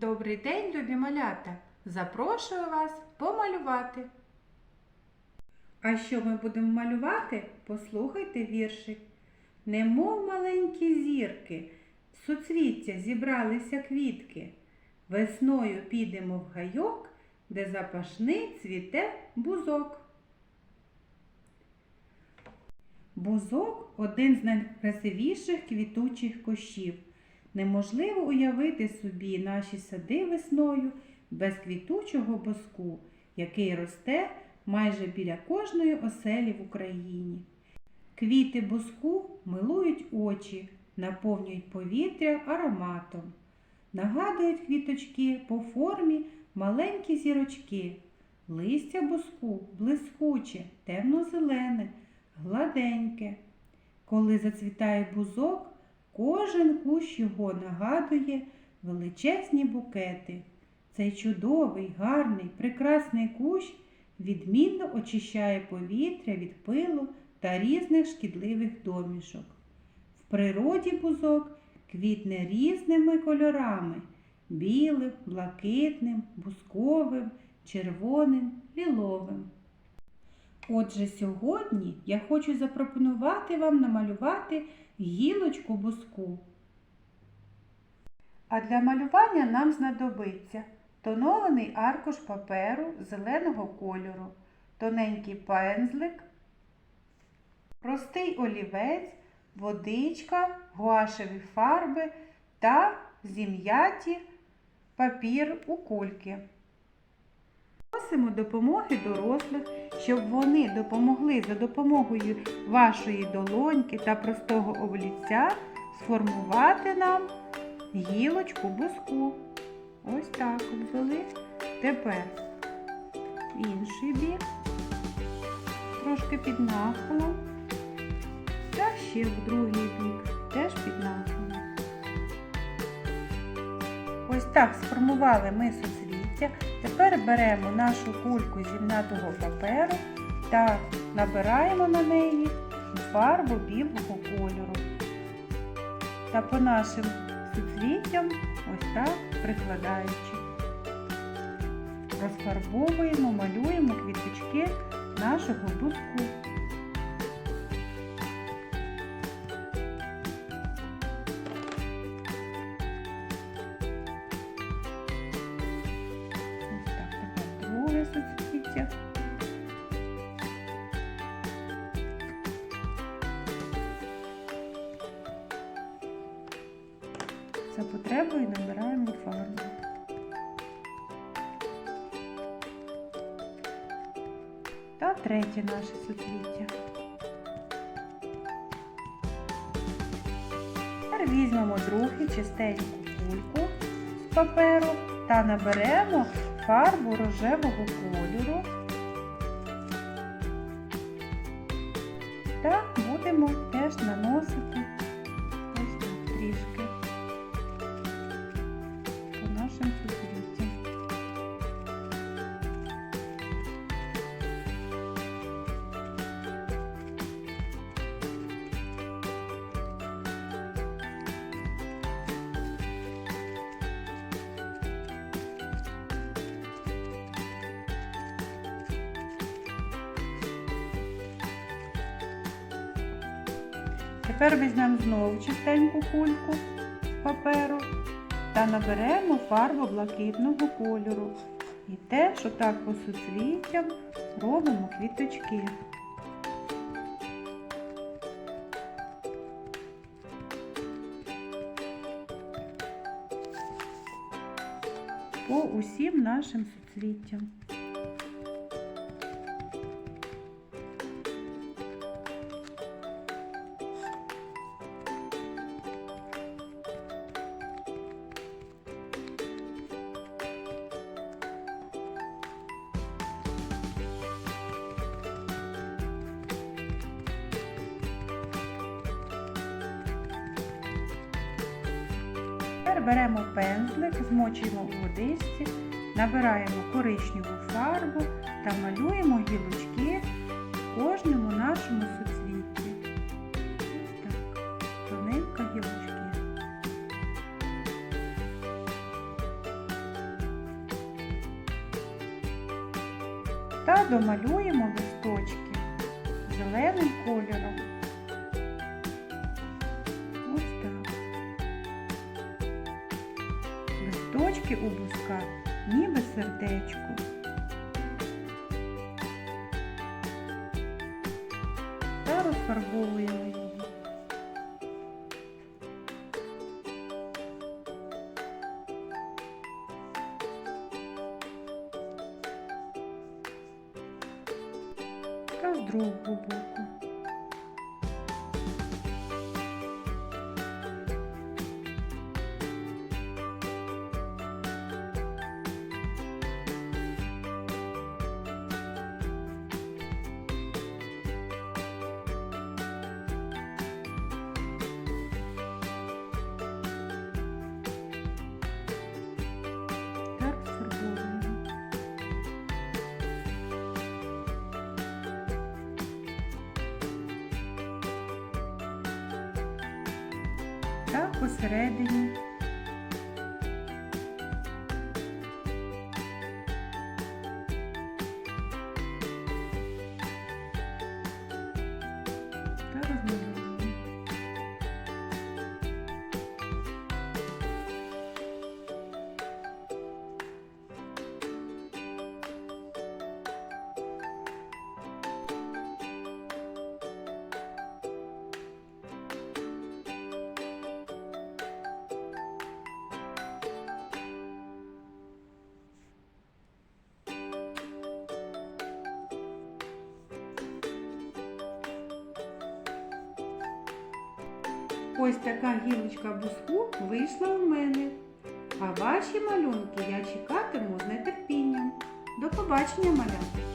Добрий день, любі малята! Запрошую вас помалювати. А що ми будемо малювати? Послухайте віршик. Немов маленькі зірки, в суцвіття зібралися квітки. Весною підемо в гайок, де запашний цвіте бузок. Бузок один з найкрасивіших квітучих кущів. Неможливо уявити собі наші сади весною без квітучого бузку, який росте майже біля кожної оселі в Україні. Квіти бузку милують очі, наповнюють повітря ароматом. Нагадують квіточки по формі маленькі зірочки. Листя бузку блискуче, темно-зелене, гладеньке. Коли зацвітає бузок, кожен кущ його нагадує величезні букети. Цей чудовий, гарний, прекрасний кущ відмінно очищає повітря від пилу та різних шкідливих домішок. В природі бузок квітне різними кольорами білим, блакитним, бузковим, червоним, ліловим. Отже, сьогодні я хочу запропонувати вам намалювати гілочку бузку. А для малювання нам знадобиться тонований аркуш паперу зеленого кольору, тоненький пензлик, простий олівець, водичка, гуашеві фарби та зім'яті папір у кульки. Просимо допомоги дорослих, щоб вони допомогли за допомогою вашої долоньки та простого олівця сформувати нам гілочку буску. Ось так обвели. Тепер інший бік, трошки під нахилом. Та ще в другий бік, теж під нахилом. Ось так сформували ми суцвіття. Тепер беремо нашу кульку зімнатого паперу та набираємо на неї фарбу білого кольору. Та по нашим суцвіттям ось так прикладаючи. Розфарбовуємо, малюємо квіточки нашого буску. Друге суцвіття. За потребою набираємо фарбу. Та третє наше суцвіття. Тепер візьмемо другу чистеньку кульку з паперу та наберемо фарбу рожевого кольору. Та будемо теж наносити Тепер візьмемо знову чистеньку кульку паперу та наберемо фарбу блакитного кольору. І теж отак по суцвіттям робимо квіточки. По усім нашим суцвіттям. Тепер беремо пензлик, змочуємо в водичці, набираємо коричневу фарбу та малюємо гілочки в кожному нашому суцвітті. Ось так, тоненько гілочки. Та домалюємо листочки зеленим кольором. Листочки у бузка ніби сердечко. Та розфарбовуємо її. Та з другого боку. Посередині. Ось така гілочка буску вийшла у мене. А ваші малюнки я чекатиму з нетерпінням. До побачення, малята!